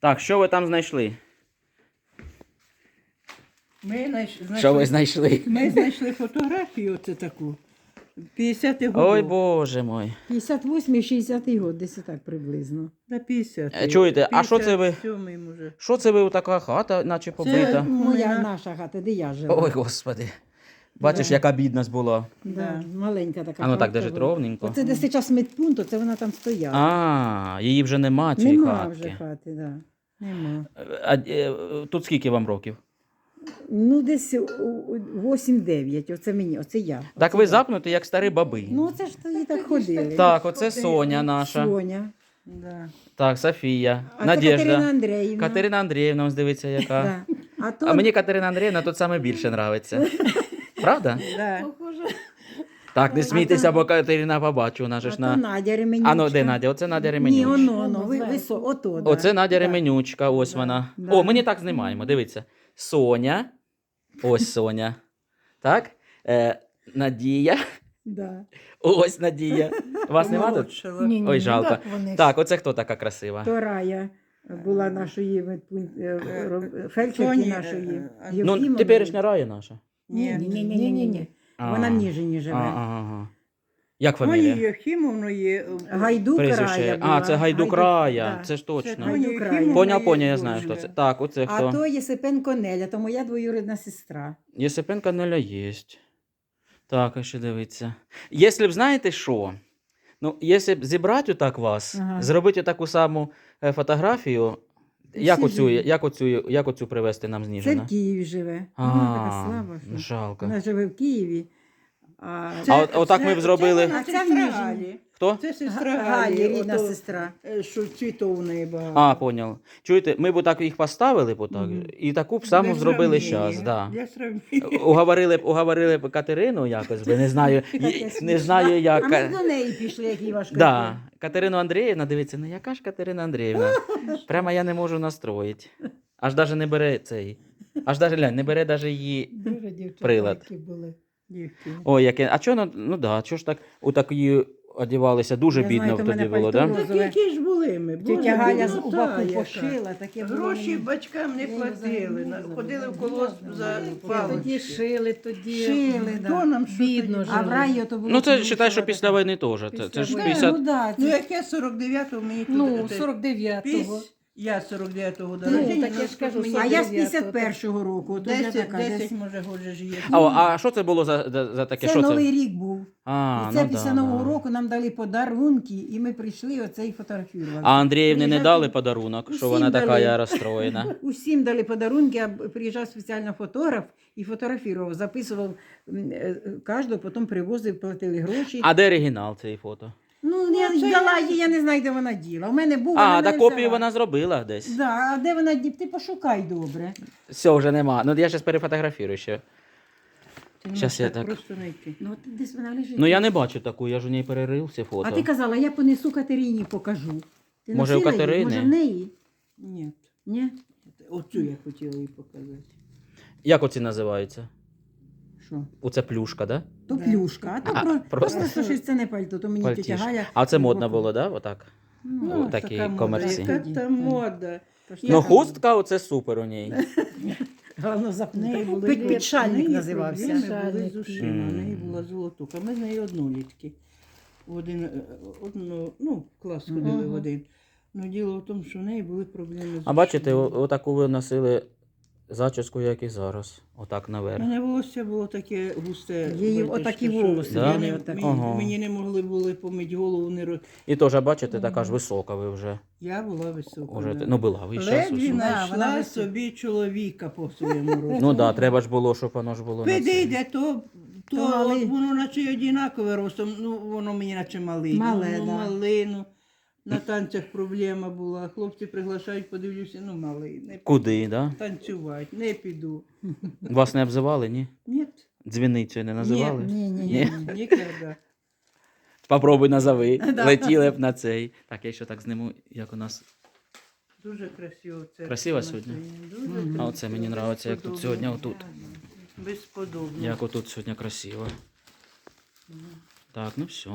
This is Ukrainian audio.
Так, що ви там знайшли? Ми знайш- Що ви знайшли, знайшли? ми знайшли фотографію оце таку. 50 років. Ой, боже мой. 58 60 год, десь так приблизно. На 50. Е, чуєте, а що це ви? 57-й, може. Що це ви така хата, наче побита? Моя Моя. наша хата, де я жила. Ой, господи. Бачиш, яка бідність була. Да, маленька така. А ну так, хатка держи була. ровненько. Оце де зараз медпункт, оце вона там стояла. А, її вже нема цієї Нема хатки. вже хати, да. Нема. А, е, тут скільки вам років? Ну, десь 8-9, оце мені, оце я. Так ви запнуті, як старі баби. Ну, це ж тоді так ходили. Так, оце Соня наша. Соня. Да. Так, Софія. А це Надежда. Катерина Андріївна. Катерина Андріївна, ось дивіться, яка. Да. А, то... А мені Катерина Андріївна тут саме більше нравиться. Правда? Да. Так, не смійтеся, бо Катерина побачу. Вона же ж на. Надя Ременючка. А ну де Надя? Оце Надя Ні, Ременючка. оно, оно, ви, висо, ото, да. Оце Надя Ременючка, ось вона. Да. О, мені так знімаємо, дивіться. Соня. Ось Соня. Так? Е, Надія. Да. Ось Надія. Вас нема тут? Помолодшала. Ні, ні, Ой, жалко. так вони ж. Так, оце хто така красива? То Рая була нашої медпункт- е, роб- фельдшерки нашої. е, е, Ну, теперішня рая наша. Ні, ні, ні, ні, ні, ні. А. Вона в Ніжині А, живе. ага. Як Тоні фамілія? Євхімовної. е, Гайдук Прізвище. Рая А, була. це Гайдук Рая. да. Це ж точно. Рая. Євхімовна Поняв, поняв, я знаю, хто це. Так, оце А хто. то Єсипенко Неля, то моя двоюрідна сестра. Єсипенка Неля є. Так, а ще дивіться. Якщо б знаєте що? Ну, якщо б зібрати отак вас, Ага. зробити таку саму е, фотографію, як оцю, як, оцю, як оцю привезти нам Це в Києві живе. А, Вона така слава. що. жалко. Вона живе в Києві. А, А от- отак ми б зробили- Це, А це це в сестра Ніжині. Галі. Хто? Це сестра Галі, Галі. рідна ото, сестра. е, Що цвітов у неї багато. А, поняв. Чуєте, ми б отак їх поставили б отак, Мгм. і таку б саму Для зробили сравнення, зараз. Да. Для сравнення. Уговорили б, уговорили б Катерину якось би, не знаю, не знаю як. А ми до неї пішли, як їй важко. Да. Катерину Андріївна, дивіться, ну яка ж Катерина Андріївна? Прямо я не можу настроїти. Аж даже не бере цей. Аж даже глянь, не бере даже її. Дуже дівчата, Прилад. які були. Дівки. Ой, яке. А чого, ну, ну да, чого ж так у такої одівалися? Дуже Я бідно знаю, то тоді мене було, пальто да? було. Так які ж були ми? Боже Тетя Галя з мій, у яка. пошила, таке було. Гроші батькам не платили. на- Ходили в колгосп за Тоді палочки. Тоді шили, тоді Шили, Хто да. нам що бідно тоді А в жили. раї то було. Ну це вважай, що після війни теж. Це, це ж Да, 50. Ну, да, Ну це... яке 49-го мені тут. Ну, те- 49-го. піс- Я 49-го Ну, народження. так я ж кажу, А я з 49-го. 51-го року. То я 10, така, 10 десь... може, гоже ж є. А, а що це було за, за, за таке? Це що Новий це? рік був. А, і це ну, після да, Нового да. року нам дали подарунки, і ми прийшли оце і фотографували. А Андріївні не дали подарунок, що Усім вона така дали. я розстроєна. Усім дали подарунки, а приїжджав спеціально фотограф і фотографував, записував м, е, кожного, потім привозив, платили гроші. А де оригінал цієї фото? Ну, я це дала я- їй, я не знаю, де вона діла. У мене був. А, та копію взяла. вона зробила десь. Да, а де вона ді- Ти пошукай добре. Все, вже нема. Ну я зараз перефотографірую ще. Ти Щас я так так. просто знайти. Ну, от десь вона лежить. Ну я не бачу таку, я ж у ній перерив ці фото. А ти казала, я понесу Катерині, покажу. Ти Може, у носила її? Катерини? Може, в неї? Ні. Ні? Оцю я хотіла їй показати. Як оці називаються? Що? Оце плюшка, да? То Да. плюшка, а то А, про... просто- просто щось це не пальто, то мені Пальтішко. тетя Галя. А це Ну, модно боку. було, да? Отак. Ну, О, такі така мода. комерційні. Яка та мода. то ж Ну, така хустка, оце супер у ній. Головно В неї були Під підшальник в неї називався. проблеми були з ушима, в Мгм. неї була золотуха. Ми з нею однолітки. В один, е, одну, ну, клас ходили Мгм. в один. Ну, діло в тому, що в неї були проблеми з А бачите, ушима. отаку ви носили зачіску, як і зараз. Отак наверх. У мене волосся було таке густе. Її отакі що волоси, Да? отак. мені, Ага. мені не могли були помити голову. Не... ро- І теж, бачите, така ж висока ви вже. Я була висока. Уже, да. ну, була, ви зараз Ледві висока. Да, вона знайшла висока. собі чоловіка по своєму роду. Ну так, да, треба ж було, щоб воно ж було на Піди цій. йде, то, то, То малий. воно наче однакове ростом, ну воно мені наче малий. Мале, ну, да. малий, ну, на танцях проблема була. Хлопці приглашають, подивлюся, ну малий, не Куди, да? танцювати, не піду. Вас не обзивали, ні? Ні, Дзвіницею не називали? Ні, ні, Ні. ні. ніколи. Попробуй назови. Да. Летіли б на цей. Так, я ще так зниму, як у нас. Дуже красиво це. Красиво сьогодні? Дуже А оце мені подобається, як тут сьогодні отут. Безподобно. Як отут сьогодні красиво. Так, ну все.